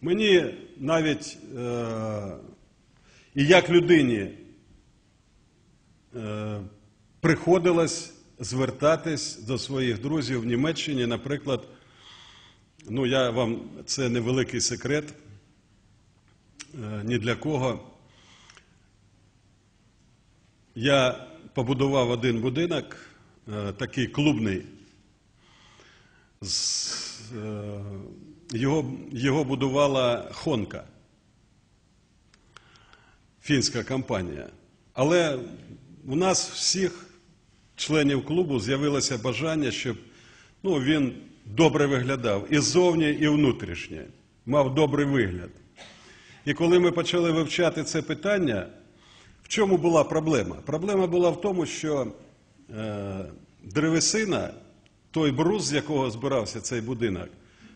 Мені навіть е, і як людині е, приходилось звертатись до своїх друзів в Німеччині, наприклад, ну я вам це невеликий секрет е, ні для кого. Я побудував один будинок, такий клубний. З, його, його будувала Хонка, фінська компанія. Але у нас всіх членів клубу з'явилося бажання, щоб ну, він добре виглядав і ззовні, і внутрішнє, мав добрий вигляд. І коли ми почали вивчати це питання, в чому була проблема? Проблема була в тому, що е, древесина, той брус, з якого збирався цей будинок,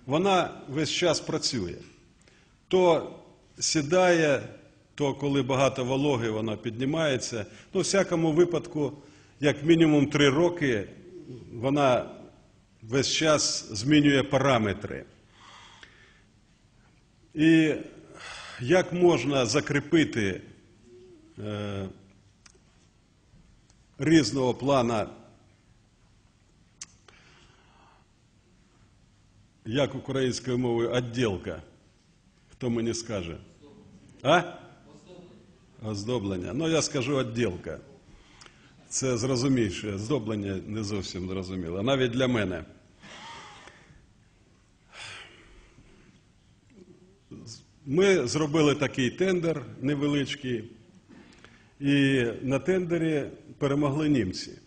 вона весь час працює. То сідає, то коли багато вологи, вона піднімається. Ну, в всякому випадку, як мінімум три роки, вона весь час змінює параметри. І як можна закріпити е, різного плана, як українською мовою відділка? Хто мені скаже? А? Оздоблення. Ну, я скажу відділка. Це зрозуміше. Оздоблення не зовсім зрозуміло. Навіть для мене. Ми зробили такий тендер невеличкий, і на тендері перемогли німці.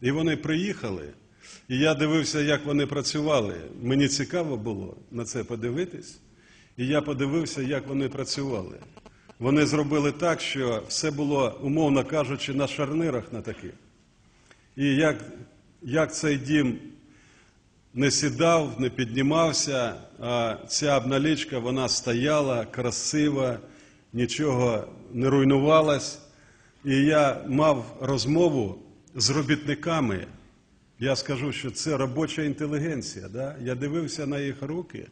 І вони приїхали, і я дивився, як вони працювали. Мені цікаво було на це подивитись. І я подивився, як вони працювали. Вони зробили так, що все було, умовно кажучи, на шарнирах на таких. І як, як цей дім не сідав, не піднімався, а ця обналічка вона стояла красива, нічого не руйнувалась. І я мав розмову з робітниками. Я скажу, що це робоча інтелігенція. Да? Я дивився на їх руки.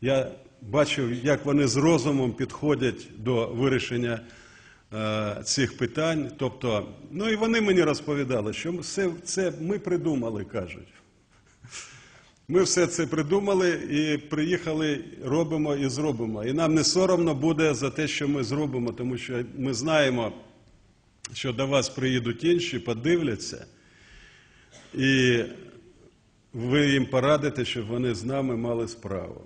Я бачив, як вони з розумом підходять до вирішення е, цих питань. Тобто, ну і вони мені розповідали, що все це ми придумали, кажуть. Ми все це придумали і приїхали, робимо і зробимо. І нам не соромно буде за те, що ми зробимо, тому що ми знаємо, що до вас приїдуть інші, подивляться, і ви їм порадите, щоб вони з нами мали справу.